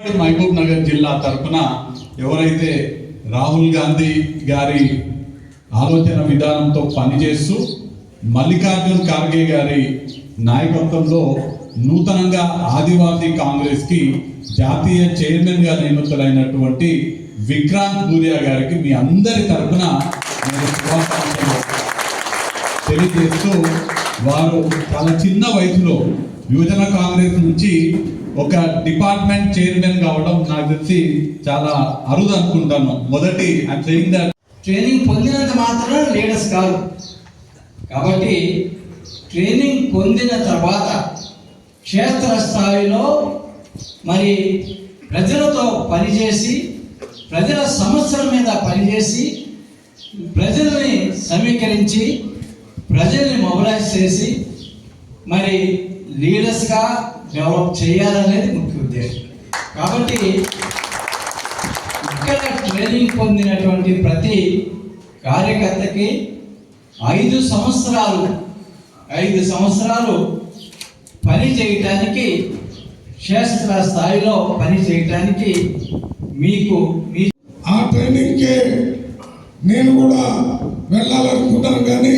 మహబూబ్ నగర్ జిల్లా తరఫున ఎవరైతే రాహుల్ గాంధీ గారి ఆలోచన విధానంతో పనిచేస్తూ మల్లికార్జున్ ఖార్గే గారి నాయకత్వంలో నూతనంగా ఆదివాసీ కాంగ్రెస్కి జాతీయ చైర్మన్గా నియమితులైనటువంటి విక్రాంత్ బూరియా గారికి మీ అందరి తరఫున తెలియజేస్తూ వారు చాలా చిన్న వయసులో యువజన కాంగ్రెస్ నుంచి ఒక డిపార్ట్మెంట్ చైర్మన్ కావడం నాకు తెలిసి చాలా అరుదు అనుకుంటాను మొదటి ఐమ్ సెయింగ్ దట్ ట్రైనింగ్ పొందినంత మాత్రమే లీడర్స్ కాదు కాబట్టి ట్రైనింగ్ పొందిన తర్వాత క్షేత్ర స్థాయిలో మరి ప్రజలతో పనిచేసి ప్రజల సమస్యల మీద పనిచేసి ప్రజల్ని సమీకరించి ప్రజల్ని మొబిలైజ్ చేసి మరి లీడర్స్గా డెవలప్ చేయాలనేది ముఖ్య ఉద్దేశం. కాబట్టి ఇక్కడ ట్రైనింగ్ పొందినటువంటి ప్రతి కార్యకర్తకి ఐదు సంవత్సరాలు ఐదు సంవత్సరాలు పని చేయటానికి క్షేత్ర స్థాయిలో పని చేయటానికి మీకు మీ ఆ ట్రైనింగ్కి నేను కూడా వెళ్ళాలనుకున్నాను కానీ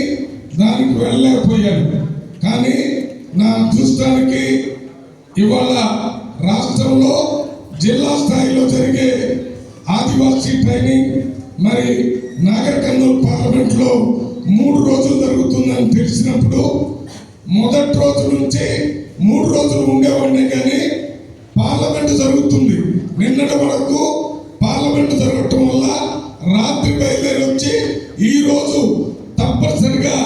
దానికి వెళ్ళలేకపోయాను. కానీ నా అదృష్టానికి ఇవాళ రాష్ట్రంలో జిల్లా స్థాయిలో జరిగే ఆదివాసీ ట్రైనింగ్ మరి నాగర్ కర్నూలు పార్లమెంట్లో మూడు రోజులు జరుగుతుందని తెలిసినప్పుడు మొదటి రోజు నుంచి మూడు రోజులు ఉండేవాడిని కానీ పార్లమెంట్ జరుగుతుంది. నిన్నటి వరకు పార్లమెంట్ జరగటం వల్ల రాత్రి బయలుదేరి వచ్చి ఈ రోజు తప్పనిసరిగా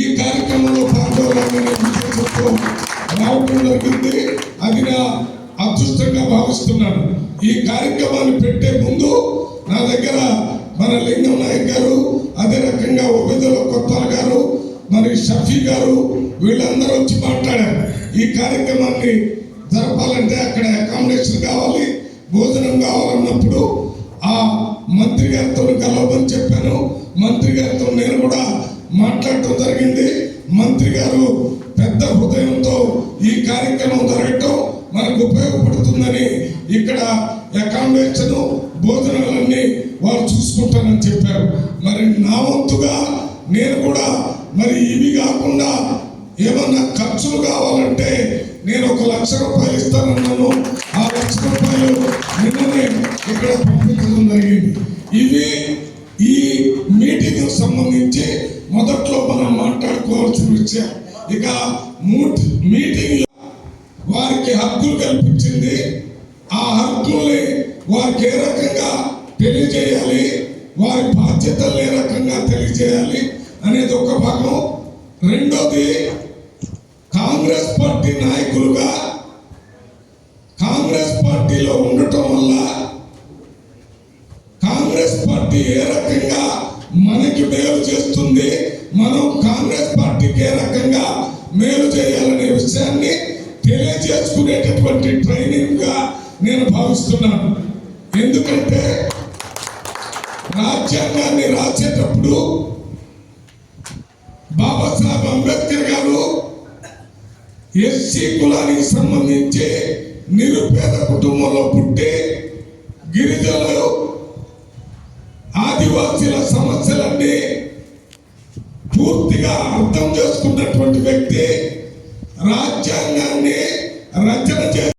ఈ కార్యక్రమంలో పాల్గొనాలని ఉద్దేశంతో రావటం జరిగింది. అది నా అదృష్టంగా భావిస్తున్నాను ఈ కార్యక్రమాన్ని పెట్టే ముందు నా దగ్గర మన లింగం నాయక్ గారు అదే రకంగా ఉపేదల కొత్తాల గారు మరి షఫీ గారు వీళ్ళందరూ వచ్చి మాట్లాడారు. ఈ కార్యక్రమాన్ని జరపాలంటే అక్కడ అకామిడేషన్ కావాలి భోజనం కావాలన్నప్పుడు ఆ మంత్రి గారితో కలవమని చెప్పాను. మంత్రి గారితో నేను కూడా మాట్లాడటం జరిగింది. మంత్రి గారు పెద్ద హృదయంతో ఈ కార్యక్రమం జరగటం జరుగుతుందని ఇక్కడ అకామిడేషన్ భోజనాలన్నీ వారు చూసుకుంటానని చెప్పారు. మరి నా వంతుగా నేను కూడా మరి ఇవి కాకుండా ఏమన్నా ఖర్చులు కావాలంటే నేను ఒక లక్ష రూపాయలు ఇస్తానన్నాను. ఆ లక్ష రూపాయలు నిన్ననే ఇక్కడ పంపించడం జరిగింది. ఇవి ఈ మీటింగ్ సంబంధించి మొదట్లో మనం మాట్లాడుకోవాల్సిన విషయం. ఇక మూట్ మీటింగ్ వారికి హక్కులు కల్పించింది. ఆ హక్కుల్ని వారికి ఏ రకంగా తెలియజేయాలి? వారి బాధ్యతలు ఏ రకంగా తెలియజేయాలి అనేది ఒక భాగం. రెండోది కాంగ్రెస్ పార్టీ నాయకులుగా కాంగ్రెస్ పార్టీలో ఉండటం వల్ల కాంగ్రెస్ పార్టీ ఏ రకంగా మనకి మేలు చేస్తుంది? మనం కాంగ్రెస్ పార్టీకి ఏ రకంగా మేలు చేయాలనే విషయాన్ని ట్రైనింగ్గా నేను భావిస్తున్నాను. ఎందుకంటే రాజ్యాంగాన్ని రాసేటప్పుడు బాబాసాహెబ్ అంబేద్కర్ గారు ఎస్సీ కులానికి సంబంధించి నిరుపేద కుటుంబంలో పుట్టి గిరిజనులు ఆదివాసీల సమస్యలన్నీ పూర్తిగా అర్థం చేసుకున్నటువంటి వ్యక్తి రాజ్యాంగాన్ని రచన చేసి